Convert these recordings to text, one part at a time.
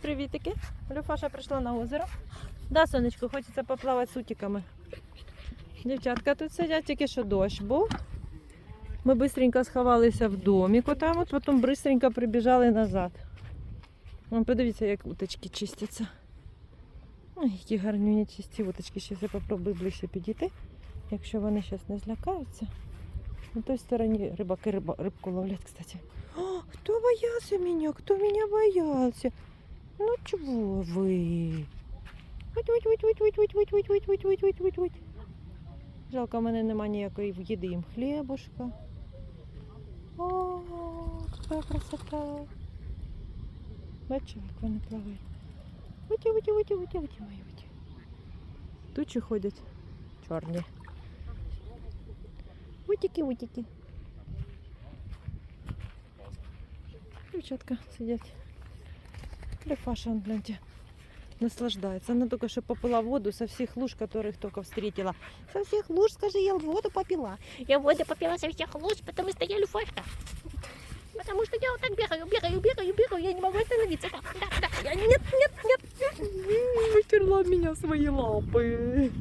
Привітики. Люфаша прийшла на озеро. Да, сонечко, хочеться поплавати з утіками. Дівчатка тут сидять, тільки що дощ був. Ми швидко сховалися в доміку там, от потім швидко прибіжали назад. Вон, подивіться, як уточки чистяться. Ой, які гарнюні чисті уточки. Зараз я попробую ближче підійти, якщо вони зараз не злякаються. На той стороні рибаки риба, рибку ловлять, кстати. О, кто боялся меня? Кто меня боялся? Ну чого ви? Жалко, в мене немає ніякої їди їм хлібушка. О, яка красота. Бачу, як вони плавають. Витя, витя, витя, витя, витя, витя. Тучі ходять чорні. Витіки, витіки. Дівчатка сидять. Лефаша, он, гляньте, наслаждается. Она только что попила воду со всех луж, которых только встретила. Со всех луж, скажи, я воду попила. Я воду попила со всех луж, потому что я люфашка. Потому что я вот так бегаю, бегаю, бегаю, бегаю, я не могу остановиться. Да, да, да. Я, нет, нет, нет. Вытерла меня свои лапы.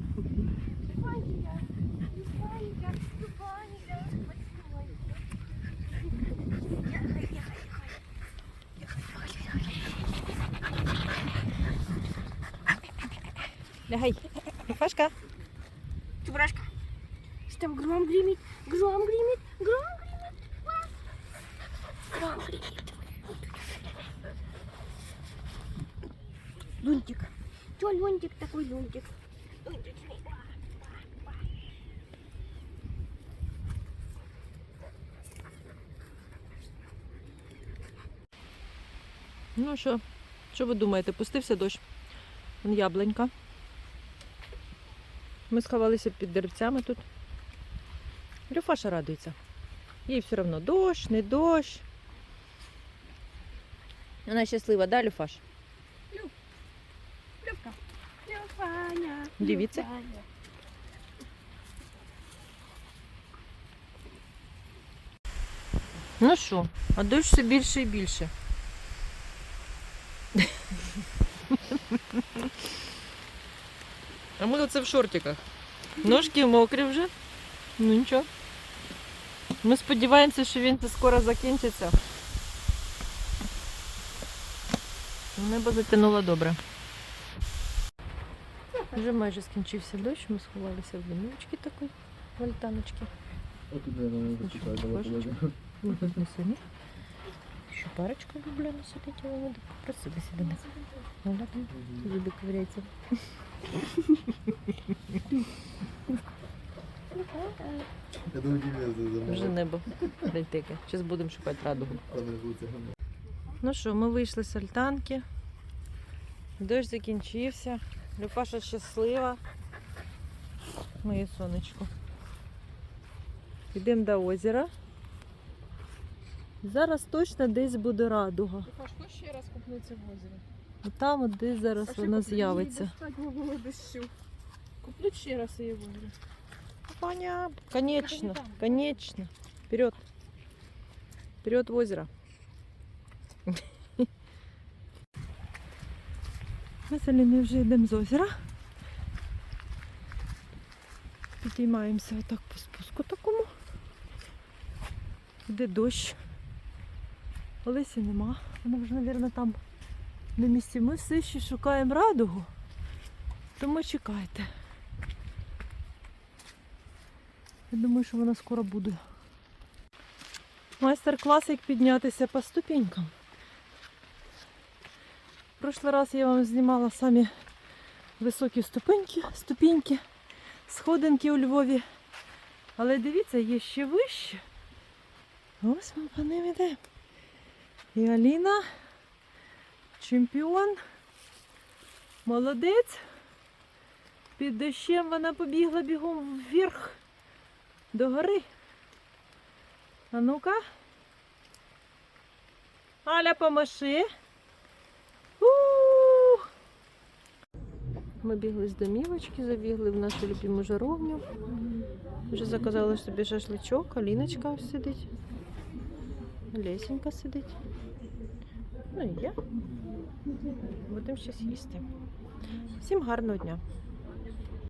Лягай. Лефашка. Чебурашка. Что там гром гремит, гром гремит, гром гремит. Гром гремит. Лунтик. Чё лунтик такой лунтик? Лунтик. Ну що, що ви думаєте? Пустився дощ? Вон яблунька. Ми сховалися під деревцями тут. Люфаша радується. Їй все одно дощ, не дощ. Вона щаслива, да, Люфаш? Люфка. Люфаня. Дивіться. Люфаня. Ну що, а дощ все більше і більше. А ми оце в шортиках. Ножки мокрі вже. Ну нічого. Ми сподіваємося, що він скоро закінчиться. Небо затянуло добре. Вже майже скінчився дощ, ми сховалися в домівочки такої, в альтаночки. А куди вона зачекає? Давай Кошечка. положимо. Ми тут не самі. Ще парочка влюблена сидить, але ми просили себе не. Вона там зуби ковыряється. Я думаю, тебе Вже небо летике. Зараз будемо шукати радугу. Ну що, ми вийшли з альтанки. Дощ закінчився. Люпаша щаслива. Моє сонечко. Йдемо до озера. Зараз точно десь буде радуга. Пашко ще раз купнеться в озері. Там от десь зараз вона з'явиться. Куплю ще раз її в озері. Понятно. Конечно, конечно. Вперед. Вперед в озеро. Ми з Аліною вже йдемо з озера. Підіймаємося отак по спуску такому. Йде дощ. Олесі нема. Вона вже, мабуть, там на місці. Ми все ще шукаємо радугу. Тому чекайте. Я думаю, що вона скоро буде. Майстер-клас, як піднятися по ступенькам. В раз я вам знімала самі високі ступеньки, ступеньки, сходинки у Львові. Але дивіться, є ще вище. Ось ми по ним йдемо. І Аліна, чемпіон, молодець. Під дощем вона побігла бігом вверх. До гори. А ну-ка. Аля, помаши. У! Ми бігли з домівочки, забігли в нашу любиму жаровню. Вже заказали собі шашличок, Аліночка сидить. Лесенька сидить. Ну і я. Будемо щось їсти. Всім гарного дня!